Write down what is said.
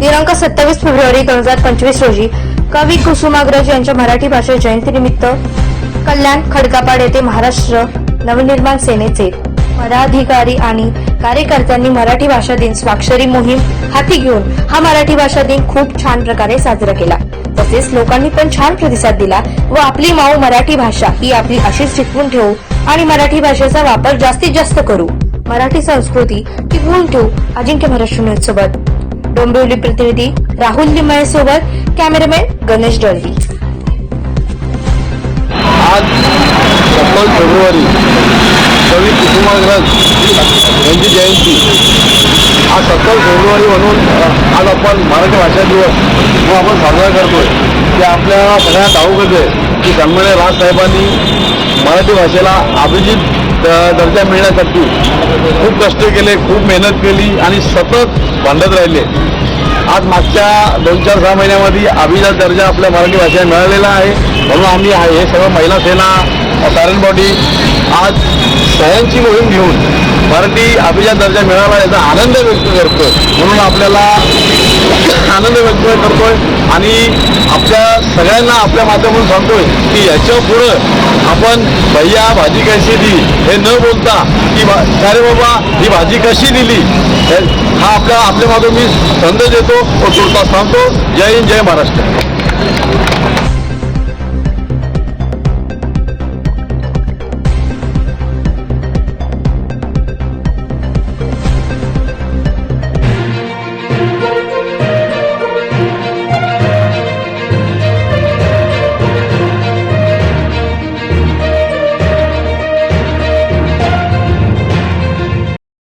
दिनांक सत्तावीस फेब्रुवारी दोन हजार पंचवीस रोजी कवी कुसुमाग्रज यांच्या मराठी भाषा जयंतीनिमित्त कल्याण खडकापाड येथे महाराष्ट्र नवनिर्माण सेनेचे पदाधिकारी आणि कार्यकर्त्यांनी मराठी भाषा दिन स्वाक्षरी मोहीम हाती घेऊन हा मराठी भाषा दिन खूप छान प्रकारे साजरा केला. तसेच लोकांनी पण छान प्रतिसाद दिला व आपली माऊ मराठी भाषा ही आपली अशीच टिकवून ठेवू आणि मराठी भाषेचा वापर जास्तीत जास्त करू. मराठी संस्कृती टिकवून ठेवू. अजिंक्य महाराष्ट्र न्यूज सोबत. डोंबिवली प्रतिनिधी राहुल लिमये सोबत कॅमेरामॅन गणेश डळवी. आज सत्तावीस फेब्रुवारी कवी कुसुमाग्रज यांची जयंती. आज सत्तावीस फेब्रुवारी म्हणून आज आपण मराठी भाषा दिवस आपण साजरा करतोय. ते आपल्या सगळ्यांना ठाऊकच आहे की सन्मान्य राजसाहेबांनी मराठी भाषेला अभिजित द- दर्जा मिळण्यासाठी खूप कष्ट केले खूप मेहनत केली आणि सतत भांडत राहिले. आज मागच्या दोन चार सहा महिन्यामध्ये अभिजात दर्जा आपल्या मराठी भाषेला मिळालेला आहे. म्हणून आम्ही हे सगळं महिला सेना सारण बॉडी आज सह्यांची मोहीम घेऊन मराठी अभिजात दर्जा मिळाला याचा आनंद व्यक्त करतोय. म्हणून आपल्याला आनंद व्यक्त करतोय. आणि आपल्या सगळ्यांना आपल्या माध्यमातून सांगतोय की याच्या पुढं आपण भैया भाजी कशी दिली हे न बोलता की अरे बाबा ही भाजी कशी दिली? हे- हा आपल्या आपल्या माध्यम मी संदेश देतो व तुर्तास सांगतो. जय हिंद जय महाराष्ट्र.